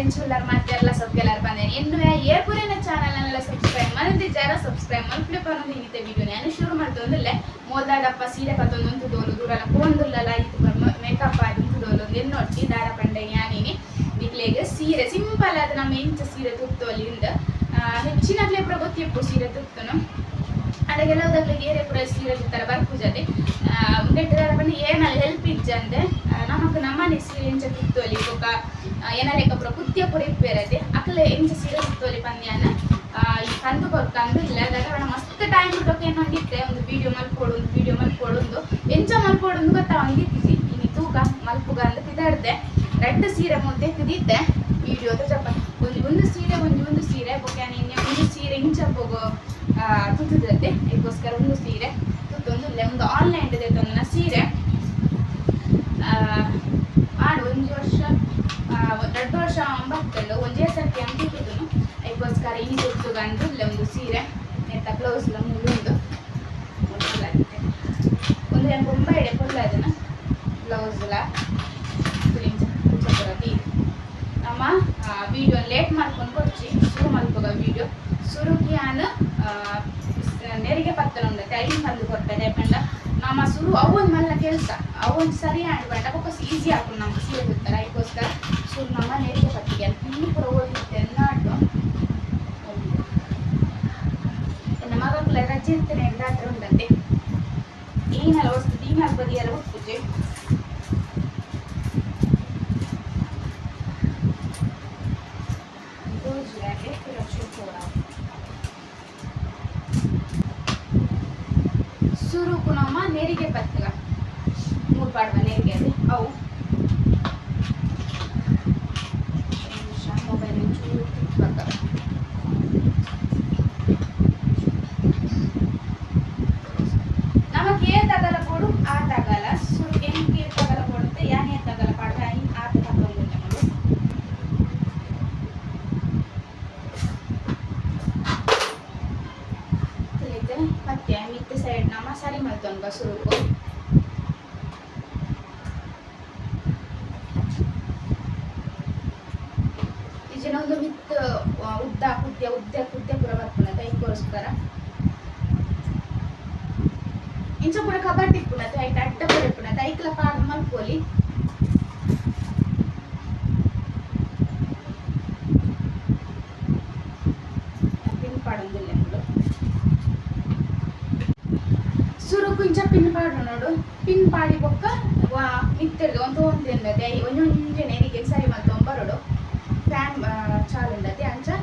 ಎಂಚುಲ್ಲರ್ ಮತ್ತೆ ಎಲ್ಲ ಸೊಕ್ಕೆಲ್ಲರ್ ಬಂದೇನೆ ಇನ್ನು ಏರ್ಪುರಿನ ಚಾನಲ್ ಎಲ್ಲ ಸಬ್ಸ್ಕ್ರೈಬ್ ಮಾಡಿದ್ರೆ ಜರ ಸಬ್ಸ್ಕ್ರೈಬ್ ಮಲ್ಪಲೆ ಪರೊಂದು ಹಿಂಗಿತೆ ವಿಡಿಯೋ ನಾನು ಶುರು ಮಾಡ್ತೊಂದಿಲ್ಲ ಮೋದಾಡಪ್ಪ ಸೀರೆ ಕತ್ತೊಂದು ದೋಲು ದೂರಲ್ಲ. ಪೋಂದುಲ್ಲಲ್ಲ ಇದು ಮೇಕಪ್ ಆಗಿ ದೋಲು ಒಂದು ನೋಡ್ತಿ ದಾರ ಪಂಡೆ ಯಾನೇನೆ ಇಕ್ಲೆಗೆ ಸೀರೆ. ಸಿಂಪಲ್ ಆದ ನಮ್ಮ ಇಂಚ ಸೀರೆ ತುತ್ತು ಅಲ್ಲಿಂದ. ಹೆಚ್ಚಿನಾಗ್ಲೇ ಪುರ ಗೊತ್ತಿಪ್ಪು ಸೀರೆ ತುತ್ತನು. ಅದಕ್ಕೆಲ್ಲ ಉದಕ್ಲಿಗೆ ಏರೆ ಪುರ ಸೀರೆ ತುತ್ತರ ಜೊತೆ ಮುಂದೆಟ್ಟು ಬಂದು ಏನಲ್ಲಿ ಹೆಲ್ಪ್ ಇಜ್ಜಂದೆ ನಮಕ್ ನಮ್ಮನೆ ಸೀರೆ ಇಂಚ ತುತ್ತು ಅಲ್ಲಿ ಬೊಕ ಏನಾಲೆಕ್ಕ ಪುರ ಕುತ್ತಿಯ ಪುರ ಅಕ್ಲೆ ಇಂಚ ಸೀರೆ ತುತ್ತು ಅಲ್ಲಿ ಪಂದ್ಯಾನ. ಈ ಕಂದು ಕೊರ್ಕಂದು ಇಲ್ಲ ಅದಕ್ಕೆ ಮಸ್ತ್ ಟೈಮ್ ಬಿಟ್ಟೋಕೆ ಏನು ಹಂಗಿತ್ತೆ ಒಂದು ವಿಡಿಯೋ ಮಲ್ಕೊಡು, ಒಂದು ವಿಡಿಯೋ ಮಲ್ಕೊಡು ಎಂಚ ಮಲ್ಕೊಡು ಗೊತ್ತಾ ಹಂಗಿತ್ತಿ ಇನ್ನು ತೂಕ ಮಲ್ಪುಗ ಅಂತ ತಿದಾಡ್ದೆ. ರೆಡ್ ಸೀರೆ ಮುದ್ದೆ ತಿದ್ದಿದ್ದೆ. ವಿಡಿಯೋ ಜಪ. ಒಂದು ಒಂದು ಸೀರೆ, ಒಂದು ಒಂದು ಸೀರೆ. ಬೊಕ್ಕೆ ನಿನ್ನೆ ಒಂದು ಸೀರೆ ಇಂಚ ಹೋಗೋ ತುತ್ತದತ್ತೆ ಇದಕ್ಕೋಸ್ಕರ ಒಂದು ಸೀರೆ ತುತ್ತೊಂದು ಒಂದು ಆನ್ಲೈನ್ ನನ್ನ ಸೀರೆ ಆ, ಮಾಡು ಒಂದು ವರ್ಷ ಒಂದ್ ಎರಡು ವರ್ಷ ಬರ್ತಲ್ಲ ಒಂದೇ ಸರ್ತಿ ಅಂತ ಇಟ್ಟಿದ್ದು ಅದಕ್ಕೋಸ್ಕರ ಈ ತುತ್ತು ಇಲ್ಲ ಒಂದು ಸೀರೆ ನೆತ್ತ ಬ್ಲೌಸ್ ಎಲ್ಲ ಮುಂದೊಂದು ಒಂದು ಏನು ಬೊಂಬ ಇಡೆ ಫುಲ್ ಅದನ್ನ ಬ್ಲೌಸ್ ಇಲ್ಲ ಚಪರತಿ ನಮ್ಮ ವಿಡಿಯೋ ಲೇಟ್ ಮಾಡ್ಕೊಂಡು ಕೊಡ್ಚಿ ಶುರು ಮಾಡ್ಕೋಗ ವಿಡಿಯೋ ಶುರುಗೆ ನಾನು ನೆರಿಗೆ ಪತ್ತನ ಉಂಡ ಟೈಮ್ ಕೊಡ್ತದೆ ಪಂಡ ನಮ್ಮ ಸುರು ಅವೊಂದು ಮಲ್ಲ ಕೆಲಸ. ಅವೊಂದು ಸರಿ ಆಡ್ಬೇಡ ಬೊಕ್ಕ ಈಸಿ ಹಾಕೊಂಡು ನಮ್ಗೆ ಸೀರೆ ಬಿಡ್ತಾರೆ ಅದಕ್ಕೋಸ್ಕರ ಸುರು ನಮ್ಮ ನೇರಿಗೆ ಪಟ್ಟಿಗೆ ಅಲ್ಲಿ ಕೂಡ ಓದಿರುತ್ತೆ ನಾಡು ನಮ್ಮ ಮಗಳ ರಜೆ ಇರ್ತೇನೆ ಎಲ್ಲಾದ್ರೂ ಉಂಟಂತೆ ಈನಲ್ಲ ವಸ್ತು ಈನಲ್ ಬದಿಯಲ್ಲ ಸುರುಕು ನಮ್ಮ ನೆರಿಗೆ ಪತ್ತಗ ಮೂರು ಪಾಡುವ ನೀರಿಗೆ ಅವು ಮೊಬೈಲ್ ಚೂರು ತಿಕ್ಬೇಕ ನಮಗೆ ಏ ತಗಲ ಕೊಡು ಆ ತಗಲ ಸುರು ಹೆಂಗೆ ತಗಲ ಕೊಡುತ್ತೆ ಯಾನೇ ತಗಲ ಪಾಡುವ ಆ ತಗೊಂಡು ನಮಗೆ ತಿಳಿತೆ ಮತ್ತೆ ಮಿತ್ತೆ ಸೈಡ್ ನಮ್ಮ ಸರಿ ಮಲ್ತೊನ್ಗ ಸುರುಕು ಈಜಿನ ಒಂದು ಮಿತ್ ಆ, ಉದ್ದ ಕುದ್ಯ ಉದ್ದ ಕುದ್ಯ ಪುರ ಬರ್ಪುನ ತೈಗೋಸ್ಕರ ಇಂಚ ಪುರ ಕಬಾಟ್ ಇಪ್ಪುನ ತೈಟ್ ಅಡ್ಡ ಪುರ ಇಪ್ಪುನ ತೈಕ್ಲ ಪಾಡ್ ಮಲ್ಪೋಲಿ ಪಿನ್ ಪಾಡೊಂದಿಲ್ಲ ಎಂಬುದು ಸುರುಕು ಇಂಚ ಪಿನ್ ಪಾಡು ನೋಡು ಪಿನ್ ಪಾಡಿ ಬೊಕ್ಕ ವಾ ಮಿತ್ತರ್ದು ಒಂದು ಒಂದಿಂದದೆ ಒಂಜಿ ಒಂಜಿ ನೆರಿಗೆ ಸರಿ ಮತ್ತು ಒಂಬರಡು चॅनलला त्यांच्या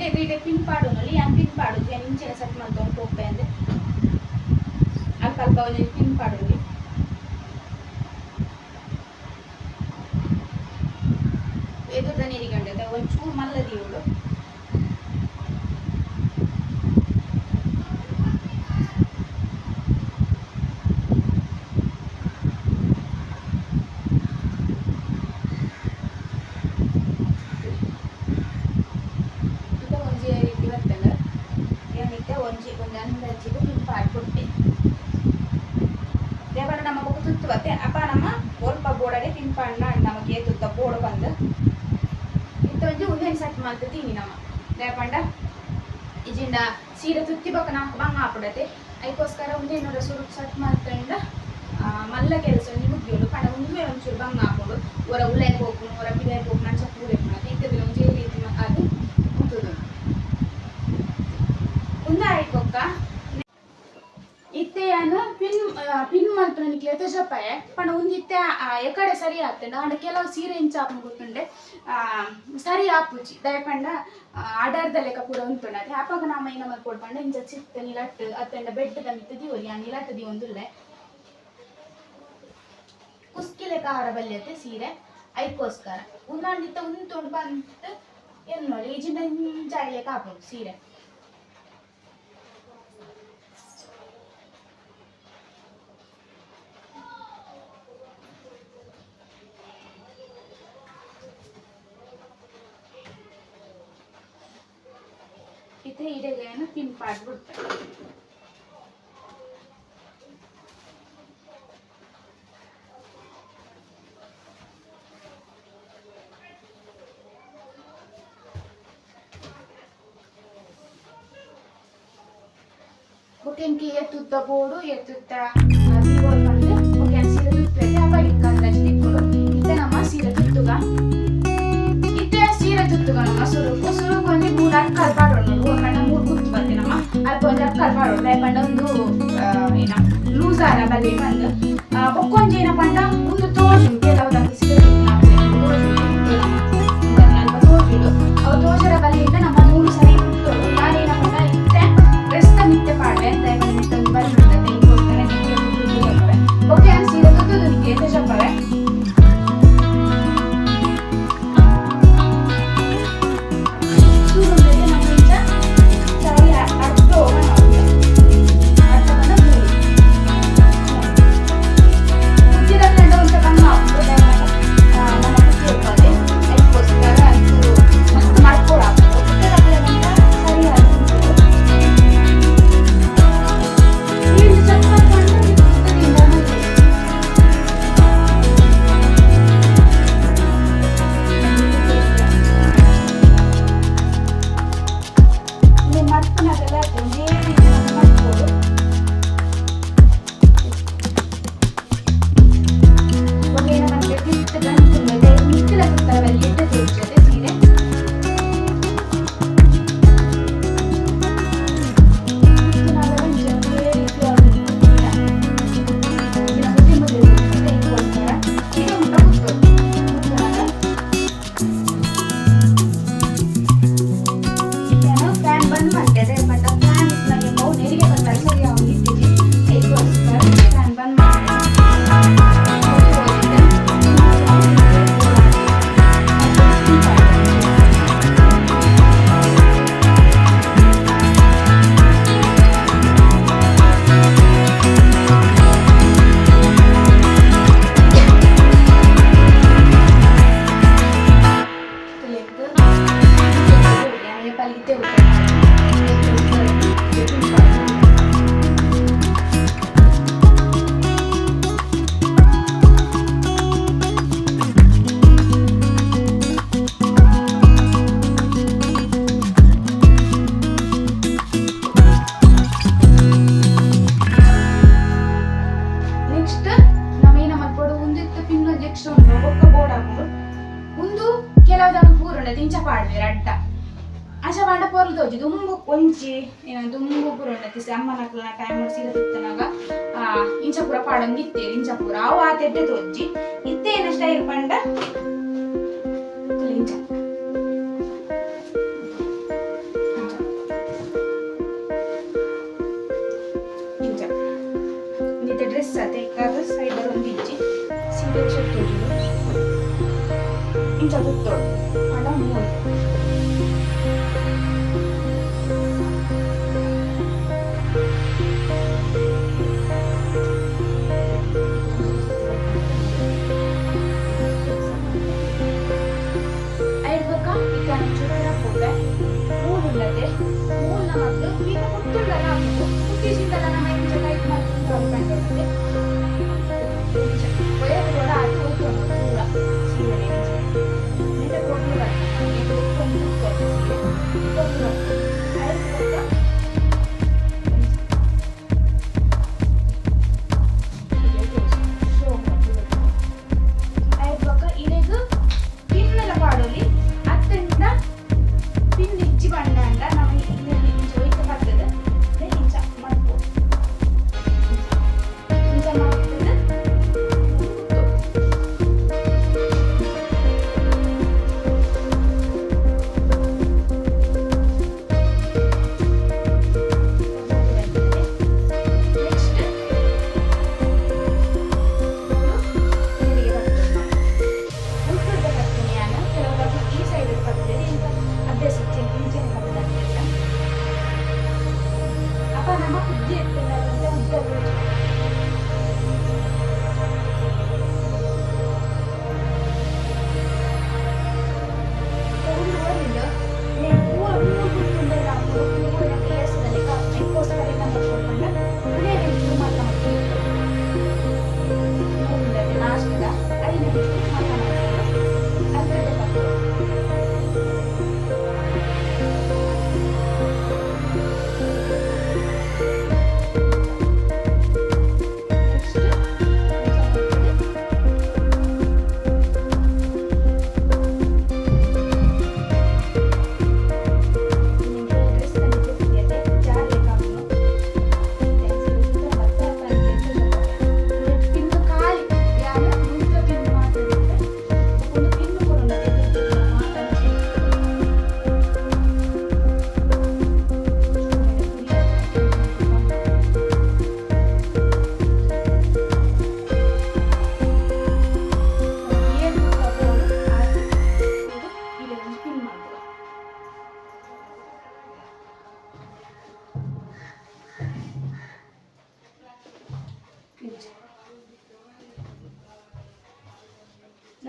ಬೋಂಡ ಇಡೆ ಇಡೆ ಪಿನ್ ಪಾಡು ನೋಡಿ ಯಾನ್ ಪಿನ್ ಪಾಡು ಏನು ಇಂಚಿನ ಸೆಟ್ ಮಾಡ್ಕೊಂಡು ಹೋಗ್ಬೇ ಅಂದ್ರೆ ಅಲ್ಪ ಅಲ್ಪ ಒಂದು ಪಿನ್ ಪಾಡು ಎದುರ್ದ ನೀರಿಗೆ ಒಂಚೂರು ಮಲ್ಲದಿ ಇವಳು ಲಾಸ್ಟಿಗೆ ಪಿಂಪಾಡ್ ಕೊಟ್ಟೆ ದೇವರ ನಮ್ಮ ಬೊಕ್ಕ ತುತ್ತು ಬತ್ತೆ ಅಪ್ಪ ನಮ್ಮ ಒಲ್ಪ ಬೋಡಗೆ ಪಿಂಪಣ್ಣ ನಮಗೆ ತುತ್ತ ಬೋಡು ಬಂದು ಇಂತ ಒಂಜಿ ಪಂಡ ನಮ್ಮ ದೇಪಂಡ ಇಜಿಂಡ ಸೀರೆ ತುತ್ತಿ ಬೊಕ್ಕ ನಾಲ್ಕು ಬಂಗ ಹಾಪಡತೆ ಅದಕ್ಕೋಸ್ಕರ ಉಂದೇನೋಡ ಸುರು ಸಟ್ ಮಾಡ್ತಂಡ ಮಲ್ಲ ಕೆಲಸ ಮುಗಿಯೋಡು ಪಂಡ ಉಂದೆ ಒಂಚೂರು ಬಂಗ ಹಾಕೊಂಡು ಹೊರ ಉಳ್ಳಾಯಿ ಹೋಗ್ಕೊಂಡು ಹೊರ ಬಿಡಾಯಿ ಹೋಗಿ ನಾನು ಚಪ್ಪು ಬೇಕು ಇದ್ದದಿಲ್ಲ ಒಂಜಿ ರೀತಿ ಅದು ಉಂಟುದು ಉಂದ ಆಯ್ಕೊಕ್ಕ ಇತ್ತೆಯನ್ನು ಪಿನ್ ಪಿನ್ ಮಲ್ಪನ ನಿಕ್ಲೆ ತಜಪಾಯ ಪಂಡ ಒಂದು ಇತ್ತೆ ಎಕಡೆ ಸರಿ ಆಗ್ತಂಡ ಅಂಡ ಕೆಲವು ಸೀರೆ ಇಂಚ ಆಪನ ಗೊತ್ತುಂಡೆ ಸರಿ ಆಪುಜಿ ದಯಪಂಡ ಅಡರ್ದ ಲೆಕ್ಕ ಪೂರ ಉಂಟುಂಡೆ ಅಪ್ಪಾಗ ನಮ್ಮ ಇನ್ನ ಮಲ್ ಕೊಡ್ಪಂಡ ಇಂಚ ಚಿತ್ತ ನಿಲಟ್ ಅತ್ತಂಡ ಬೆಟ್ಟದ ಮಿತ್ತ ದಿವರಿ ಆ ನಿಲಟ್ ದಿ ಒಂದುಲ್ಲೆ. ಕುಸ್ಕಿ ಲೆಕ್ಕ ಆರ ಬಲ್ಯತೆ ಸೀರೆ ಐಕೋಸ್ಕರ ಉನ್ನಾಂಡಿತ್ತ ಉಂತೊಂಡು ಬಂತ. ಏನು ನೋಡಿ ಈಜಿನ ಜಾಡಿ ಕಾಪು ಸೀರೆ ಇತ್ತೆ ಇಡೆಗೆಯನ್ನು ಪಿನ್ ಪಾಡ್ಬಿಡ್ತಾರೆ ಬುಕ್ಕಿಂಗ್ ಎತ್ತುತ್ತ ಬೋಡು ಎತ್ತುತ್ತ ದಿಗೋಲ್ ಬಂದು ಬುಕ್ಕಿಂಗ್ ಸೀರೆ ತುತ್ತೈತೆ ಅಪ್ಪ ಇಕ್ಕಂದಷ್ಟು ಇಕ್ಕುಡು ಇತ್ತೆ ನಮ್ಮ ಸೀರೆ ತುತ್ತುಗ ಇತ್ತೆ ಸೀರೆ ತುತ್ತುಗ ನಮ್ಮ ಸುರುಕು ಸುರುಕು ಒಂಜಿ ಮೂರು ಬಂದೆ ನಮ್ಮ ಅಲ್ಪ ಒಂಜಿ ಅಕ್ಕಲ್ ಪಾಡೋಣ ದಯಪಂಡ ಒಂದು ಆ, ಏನ ಲೂಸ್ ಆರ ಬಲ್ಲಿ ಬಂದು ಬೊಕ್ಕೊಂಜಿ ಏನ ಪಂಡ ಒಂದು ತೋಜು ಕೆಲವುದಕ್ಕೆ ಸೀರೆ ಕೆಲವುದನ್ನು ಪೂರ್ಣ ತಿಂಚ ಪಾಡ್ವೆ ಅಡ್ಡ ಆಚ ಪಾಂಡ ಪೊರ್ಲು ತೋಜಿ ದುಂಬು ಒಂಚಿ ಏನ ದುಂಬು ಪೂರ ತಿಸಿ ಅಮ್ಮನ ಟೈಮ್ ಮಾಡಿ ಸೀರೆ ತಿತ್ತನಾಗ ಆ ಇಂಚ ಪೂರ ಪಾಡಂಗ್ ಇತ್ತೇರಿ ಇಂಚ ಪೂರ ಅವು ಆತೆಡ್ಡೆ ತೋಜಿ ಇತ್ತೇನ ಸ್ಟೈಲ್ ಪಂಡ ಇಂಚ ಇಂಚ ನಿತ್ತೆ ಡ್ರೆಸ್ ಅತೆ ಕಾದ ಸೈಡರ್ ಒಂದು ಇಜ್ಜಿ ಸೀರೆ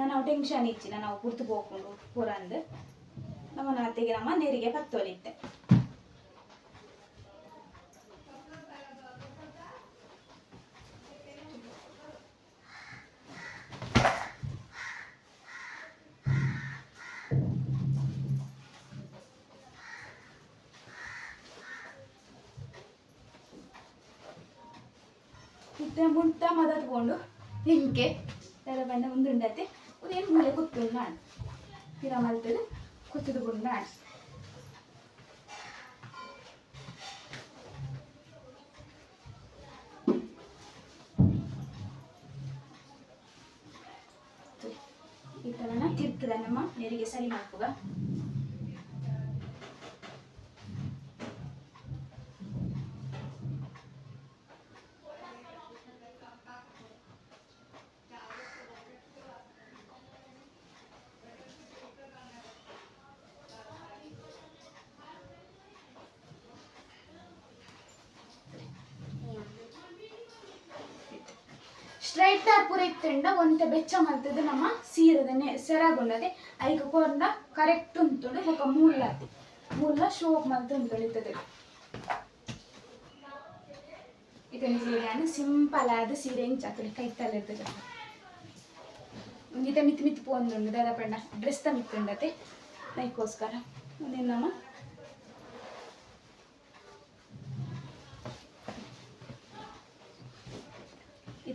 ನಾನು ಟೆನ್ಷನ್ ಇಚ್ಚಿನ, ನಾವು ಕುರ್ತು ಹೋಗ್ಕೊಂಡು ಪೂರ ಅಂದು ನಮ್ಮ ಅತ್ತೆಗೆ ನಮ್ಮ ನೀರಿಗೆ ಪತ್ತೋಲಿತ್ತೆ. ಮತ್ತೆ ಮುಂಟ ಮದತ್ಕೊಂಡು ಹಿಂಗೆ ತರ ಬಂದ ಮುಂದುಂಡತ್ತೆ? ಮೂಲೆ ಕುತ್ತುಂಡು ನಾಡು ತೀರ ಮಲ್ತದೆ ಕುತ್ತದು ಬಂದು ನಾಡು ಈ ಥರನ ತಿರ್ತದ ನಮ್ಮ ನೆರಿಗೆ ಸರಿ ಮಾಡ್ಕುವ ಸ್ಟ್ರೈಟ್ ಪೂರ ಇತ್ತಂಡ ಒಂತೆ ಬೆಚ್ಚ ಮಲ್ತದ ನಮ್ಮ ಸೀರೆದನೆ ಸೆರಾಗುಲ್ಲದೆ. ಐಕ ಕೋರ್ನ ಕರೆಕ್ಟ್ ಉಂತುಡು ಬೊಕ ಮೂಲ ಮೂಲ ಶೋಕ್ ಮಲ್ತು ಉಂತುಳಿತದೆ ಇದನ್ನು ಸೀರೆ ಸಿಂಪಲ್ ಆದ ಸೀರೆ ಇಂಚ ಕಡೆ ಕೈತಲ್ಲ ಇರ್ತದೆ. ಒಂದಿತ ಮಿತ್ ಮಿತ್ ದಾದ ಪಂಡ ಡ್ರೆಸ್ ತ ಮಿತ್ತುಂಡತೆ ನೈಕೋಸ್ಕರ. ಒಂದೇನು ನಮ್ಮ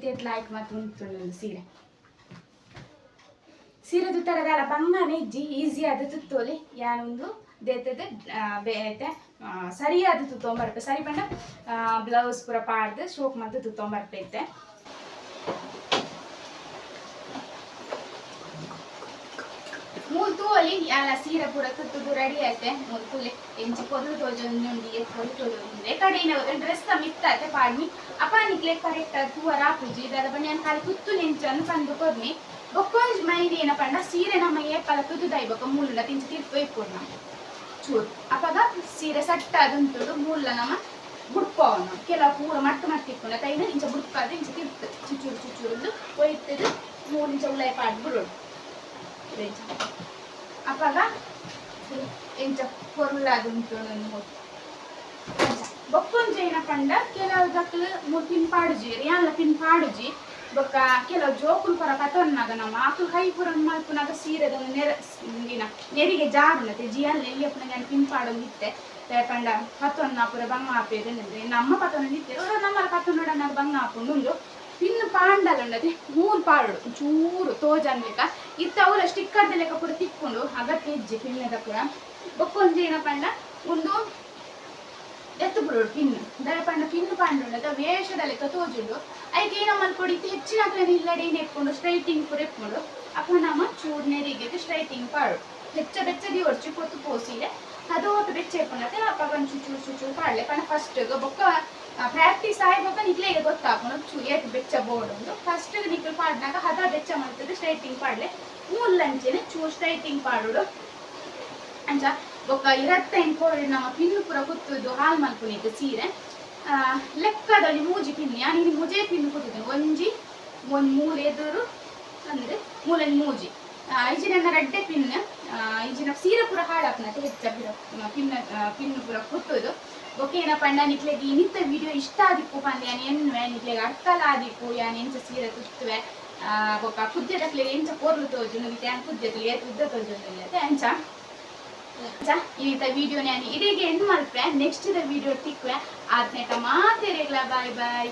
ಇದೇಟ್ ಲೈಕ್ ಮತ್ತು ಸೀರೆ. ಸೀರೆ ಸೀರೆ ತುತ್ತರದಾಲ ಬಂಗಾನೆ ಇಜ್ಜಿ ಈಸಿ ಆದ ತುತ್ತೋಲಿ. ಯಾನೊಂದು ದೇತದ ಬೇತೆ ಸರಿಯಾದ ತುತ್ತೊಂಬರ್ಪೆ. ಸರಿ ಪಂಡ ಬ್ಲೌಸ್ ಪೂರ ಪಾಡ್ದು ಶೋಕ್ ಮತ್ತು ತುತ್ತೊಂಬರ್ಪೈತೆ ಮೂಲ್ ತೂವಲಿ ಯಾಲ ಸೀರೆ ಪೂರ ತುದ್ದು ರೆಡಿ ಆಯ್ತೆ ಮೂಲ್ ತೂಲೆ ಎಂಚಿ ಕೊರ್ಲು ತೋಜೊಂದುಂಡಿ ಎತ್ಕೊಲು ತೋಜೊಂದುಂಡೆ ಕಡೆಯಿನ ಡ್ರೆಸ್ ಮಿತ್ತಾತೆ ಪಾಡ್ಮಿ ಅಪಾನಿಕ್ಲೆ ಕರೆಕ್ಟ್ ತೂವರ ಪೂಜಿ ದಾದ ಬನ್ನಿ ಅನ್ ಖಾಲಿ ತುತ್ತು ನೆಂಚನ್ನು ಪಂದು ಕೊರ್ಮಿ ಒಕ್ಕೊಂದು ಮೈದಿ ಏನಪ್ಪ ಸೀರೆ ನಮ್ಮ ಏಪಲ ತುದು ಮೂಲನ ತಿಂಚಿ ತಿರ್ತು ಇಪ್ಪುರ್ ನಮ್ಮ ಚೂರು ಅಪ್ಪಾಗ ಸೀರೆ ಸಟ್ಟ ಅದಂತುಡು ಮೂಲ ನಮ್ಮ ಬುಡ್ಪವನು ಕೆಲವು ಪೂರ ಮಟ್ಟು ಮಟ್ಟಿಕ್ಕುಂಡ ತೈನ ಇಂಚ ಬುಡ್ಪಾದ ಇಂಚ ತಿರ್ತು ಚುಚೂರು ಚುಚೂರುದು ಒಯ್ತದು ಮೂರು ಇಂಚ ಉಳ್ಳಾಯ ಪಾಡ್ ಇಂಚ ಅಪಗ ಇಂಚ ಕೊರ್ಲಾದುಂಟು ಮೂರು ಬೊಕ್ಕೊಂಜಿ ಏನ ಪಂಡ ಕೆಲವು ದಕ್ಕಲು ಮೂರು ಪಿನ್ ಪಾಡುಜಿ ಯಾನ್ಲ ಪಿನ್ ಪಾಡುಜಿ ಬೊಕ್ಕ ಕೆಲವು ಜೋಕುಲು ಪರ ಕತೊನ್ನಾಗ ನಮ್ಮ ಆತು ಕೈ ಪುರ ಮಲ್ಪುನಾಗ ಸೀರೆದ ನೆರ ದಿನ ನೆರಿಗೆ ಜಾರುನತೆ ಜಿಯಲ್ಲ ಎಲ್ಲಿಯಪ್ಪನ ಪಿನ್ ಪಾಡೊಂದು ಇತ್ತೆ ಪಂಡ ಕತ್ತೊನ್ನ ಪುರ ಬಂಗ ಆಪೇದೆ ಅಂದ್ರೆ ನಮ್ಮ ಪತನ ಅವ್ರ ನಮ್ಮ ಕತ್ತೊನ್ನಡ ಬಂಗ ಆಪುಂಡು ಪಿನ್ ಪಾಂಡಲಂಡದೆ ಮೂರು ಪಾಡು ಚೂರು ತೋಜನ್ಲಿಕ ಇತ್ತ ಅವರ ಸ್ಟಿಕ್ಕರ್ದ ಲೆಕ್ಕ ಪುರ ತಿಕ್ಕೊಂಡು ಅಗತ್ಯ ಹೆಜ್ಜೆ ಪಿನ್ನದ ಪುರ. ಬೊಕ್ಕೊಂಜಿ ಏನ ಪಂಡ, ಒಂದು ಎತ್ತು ಬಿಡೋಡು ಪಿನ್ ದರ ಪಂಡ ಪಿನ್ ಪಾಂಡುಂಡ ವೇಷದ ಲೆಕ್ಕ ತೋಜುಂಡು. ಐಕೆ ನಮ್ಮ ಕೊಡಿ ಹೆಚ್ಚಿನ ಪ್ಲಾನ್ ಇಲ್ಲಡೆ ನೆಕ್ಕೊಂಡು ಸ್ಟ್ರೈಟಿಂಗ್ ಪುರ ಎತ್ಕೊಂಡು ಅಪ್ಪ ನಮ್ಮ ಚೂಡ್ ನೆರಿಗೆ ಸ್ಟ್ರೈಟಿಂಗ್ ಪಾಡು. ಹೆಚ್ಚ ಬೆಚ್ಚದಿ ಹೊಡ್ಚಿ ಕೊತ್ತು ಪೋಸಿಲೆ ಅದು ಹೊತ್ತು ಬೆಚ್ಚ ಎತ್ಕೊಂಡತ್ತೆ ಅಪ್ಪ ಬಂದು ಚುಚೂರು ಚುಚೂರು ಪಾಡ್ಲೆ. ಪಂಡ ಫಸ್ಟ್ ಬೊಕ್ಕ ಪ್ರಾಕ್ಟೀಸ್ ಆಗಿ ಬೊಕ್ಕ ನಿಕ್ಲೆಗೆ ಗೊತ್ತಾಕೊಂಡು ಚೂ ಏಟ್ ಬೆಚ್ಚ ಬೋರ್ಡ್ ಒಂದು ಫಸ್ಟ್ ನಿಕ್ಲು ಪಾಡ್ನಾಗ ಹದ ಬೆಚ್ಚ ಮಾಡ್ತದೆ ಸ್ಟ್ರೈಟಿಂಗ್ ಪಾಡ್ಲೆ. ಮೂಲ್ ಲಂಚೆನೆ ಚೂ ಸ್ಟ್ರೈಟಿಂಗ್ ಪಾಡುಡು. ಅಂಚ ಬೊಕ್ಕ ಇರತ್ತೈನ್ ಕೋಳಿ ನಮ್ಮ ಪಿನ್ನು ಪುರ ಕುತ್ತುದು ಹಾಲ್ ಮಲ್ಪುನಿದ್ದು ಸೀರೆ. ಲೆಕ್ಕದಲ್ಲಿ ಮೂಜಿ ಪಿನ್ನಿ. ನಾನು ಮುಜೆ ಪಿನ್ನು ಕೊಟ್ಟಿದ್ದೇನೆ ಒಂಜಿ ಒಂದು ಮೂಲೆ ಎದುರು ಅಂದ್ರೆ ಮೂಲೆನ್ ಮೂಜಿ. ಆ, ಇಜಿನ ರಡ್ಡೆ ಪಿನ್ ಈಜಿನ ಸೀರೆ ಪುರ ಹಾಳಾಪ್ನತೆ ಹೆಚ್ಚ ಪಿನ್ನ ಪಿನ್ನು ಪುರ ಕೊಟ್ಟುದು ಓಕೆ ಏನಪ್ಪ ಪಂಡ ನಿಕ್ಲೆಗೆ ನಿಂತ ವಿಡಿಯೋ ಇಷ್ಟ ಆದಿಪ್ಪು ಯಾನ್ ಎನ್ನುವೆ ನಿಕ್ಲೆಗೆ ಅರ್ಥಲ ಆದಿಪ್ಪು ಯಾನ್ ಎಂಚ ಸೀರೆ ತುತ್ತುವೆ ಬೊಕ್ಕ ಕುದ್ದೆ ತಕ್ಲೆ ಎಂಚ ಕೋರ್ಲು ತೋಜು ನುಗಿ ಯಾನ್ ಕುದ್ದೆ ತುಲಿ ಏತ್ ಉದ್ದ ತೋಜು ಎಂಚ ಅಂಚ ಇನ್ನಿತ ವಿಡಿಯೋ ನಾನು ಇದೇಗೆ ಎಂಡ್ ಮಲ್ಪೆ ನೆಕ್ಸ್ಟ್ ಇದ ವಿಡಿಯೋ ತಿಕ್ವೆ ಆದ್ನೇಕ ಮಾತೇರಿಲ್ಲ ಬಾಯ್ ಬಾಯ್